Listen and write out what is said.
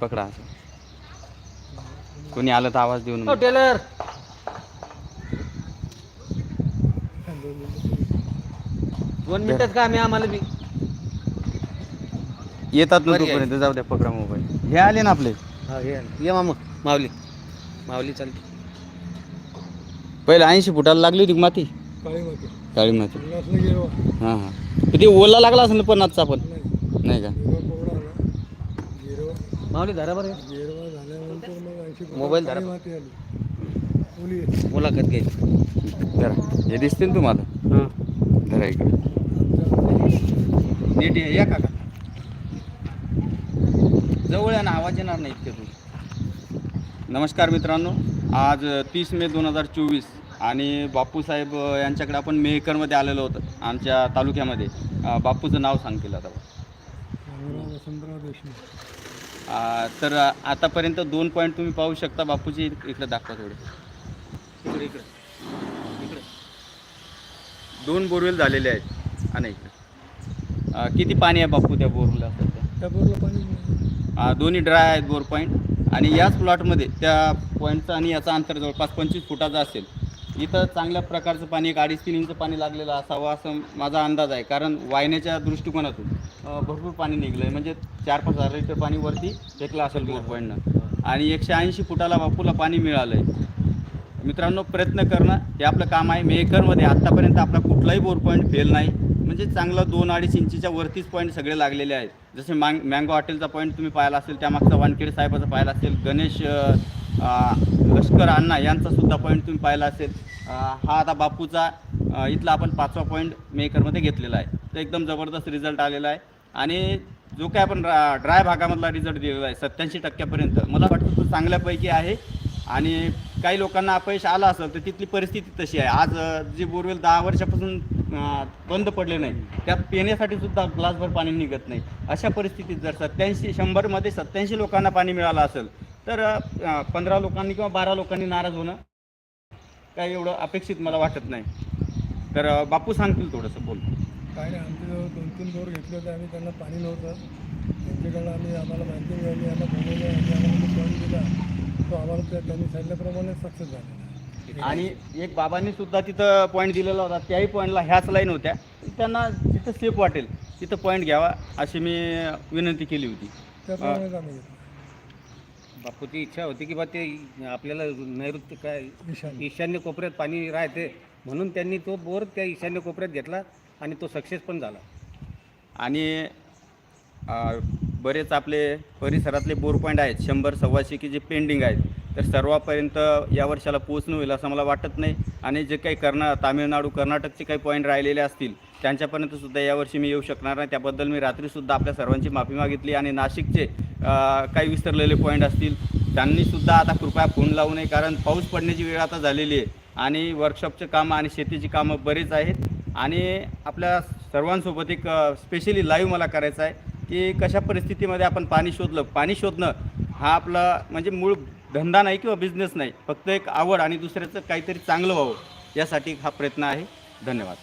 पकडा असं. कोणी आलं तर आवाज देऊन हो टेलर. दोन मिनिटात काम आहे आम्हाला बी. येतात ना बरं आहे. तोपर्यंत जाऊ द्या पकडा मोबाईल. हे आले ना आपले. हा ये ये मामा माऊली. माऊली चालते पहिले ऐंशी फुटाला लागली होती का माती? काळी माती. हां हां. किती ओला लागला असेल ना पन्नासचा पण? नाही. का? माऊली धरा बरं. गिरवा झाल्यानंतर मग ऐंशी फुटाला मोबाईल धरा. माती आली ओली मुलाखत घ्यायची जरा हे दिसते ना तुम्हाला? हां. धरा इकडे. नीट या काका. जवळ आहे ना आवाज येणार नाही इतके तू नमस्कार मित्रांनो आज तीस मे दोन हजार चोवीस आणि बापूसाहेब अ, यांच्याकडे आपण मेहकरमध्ये आलेलो होतं आमच्या तालुक्यामध्ये. अ, बापूचं नाव सांगतील आता. वसंतराव देशमुख. तर आतापर्यंत दोन पॉईंट तुम्ही पाहू शकता. बापूची इकडे दाखवा थोडे. इकडे इकडे. इकडे. दोन बोरवेल झालेले आहेत. आणि इकडे किती पाणी आहे बापू त्या बोरला त्या बोरला पाणी दोन्ही ड्राय आहेत बोर पॉईंट आणि याच प्लॉटमध्ये त्या पॉईंटचं आणि याचं अंतर जवळपास पंचवीस फुटाचं असेल. इथं चांगल्या प्रकारचं पाणी एक अडीच तीन इंच पाणी लागलेलं असावं असं माझा अंदाज आहे. कारण वाहिन्याच्या दृष्टिकोनातून भरपूर पाणी निघलं आहे म्हणजे चार पाच हजार लिटर पाणी वरती फेकलं असेल बोर पॉईंटनं आणि एकशे ऐंशी फुटाला बापूला पाणी मिळालं आहे मित्रांनो प्रयत्न करणं हे आपलं काम आहे. मेकरमध्ये आत्तापर्यंत आपला कुठलाही बोर पॉईंट फेल नाही. म्हणजे चांगलं दोन अडीच इंचीच्या वरतीच पॉईंट सगळे लागलेले आहेत. जसे मांग मँगो हॉटेलचा पॉईंट तुम्ही पाहिला असेल त्यामागचा वानखेडे साहेबाचा पाहिला असेल गणेश लष्कर अण्णा यांचा सुद्धा पॉईंट तुम्ही पाहिला असेल. हा आता बापूचा इथला आपण पाचवा पॉईंट मेकरमध्ये घेतलेला आहे. तर एकदम जबरदस्त रिझल्ट आलेला आहे. आणि जो काय आपण ड्राय भागामधला रिझल्ट दिलेला आहे सत्याऐंशी टक्क्यापर्यंत मला वाटतं तो चांगल्यापैकी आहे. आणि काही लोकांना अपयश आलं असेल तर तिथली परिस्थिती तशी आहे. आज जी बोरवेल दहा वर्षापासून बंद पडले नाही त्यात पिण्यासाठी सुद्धा ग्लासभर पाणी निघत नाही. अशा परिस्थितीत जर सत्याऐंशी शंभरमध्ये सत्याऐंशी लोकांना पाणी मिळालं असेल तर पंधरा लोकांनी किंवा बारा लोकांनी नाराज होणं काही एवढं अपेक्षित मला वाटत नाही. तर बापू सांगतील थोडंसं बोल. काय नाही आमच्याजवळ दोन तीन बोर घेतले होते आम्ही त्यांना पाणी नव्हतं. त्यांच्याकडनं आम्ही आम्हाला माहिती मिळाली आम्हाला बोलवलं आणि आम्हाला पॉईंट दिला तो आम्हाला त्या त्यांनी सांगितल्याप्रमाणे सक्सेस झालेला आहे. आणि एक बाबांनी सुद्धा तिथं पॉईंट दिलेला होता त्याही पॉईंटला ह्याच लाईन होत्या. त्यांना जिथं सेफ वाटेल तिथं पॉईंट घ्यावा अशी मी विनंती केली होती. बापूची इच्छा होती की बा ते आपल्याला नैऋत्य काय ईशान्य. ईशान्य कोपऱ्यात पाणी राहते. म्हणून त्यांनी तो बोर त्या ईशान्य कोपऱ्यात घेतला आणि तो सक्सेस पण झाला. आणि अ, बरेच आपले परिसरातले बोर पॉईंट आहेत शंभर सव्वाशे की जे पेंडिंग आहेत तर सर्वापर्यंत या वर्षाला पोचणं होईल असं मला वाटत नाही. आणि जे काही कर्ना तामिळनाडू कर्नाटकचे काही पॉईंट राहिलेले असतील त्यांच्यापर्यंत सुद्धा यावर्षी मी येऊ शकणार नाही. त्याबद्दल मी रात्रीसुद्धा आपल्या सर्वांची माफी मागितली आणि नाशिकचे काही विसरलेले पॉईंट असतील. त्यांनीसुद्धा आता कृपया फोन लावू नये कारण पाऊस पडण्याची वेळ आता झालेली आहे. आणि वर्कशॉपचे कामं आणि शेतीची कामं बरेच आहेत. आणि आपल्या सर्वांसोबत एक स्पेशली लाईव्ह मला करायचं आहे की कशा परिस्थितीमध्ये आपण पाणी शोधलं? पाणी शोधणं हा आपला म्हणजे मूळ धंदा नाही किंवा बिझनेस नाही फक्त एक आवड आणि दुसऱ्याचं काहीतरी चांगलं व्हावं यासाठी हा प्रयत्न आहे. धन्यवाद.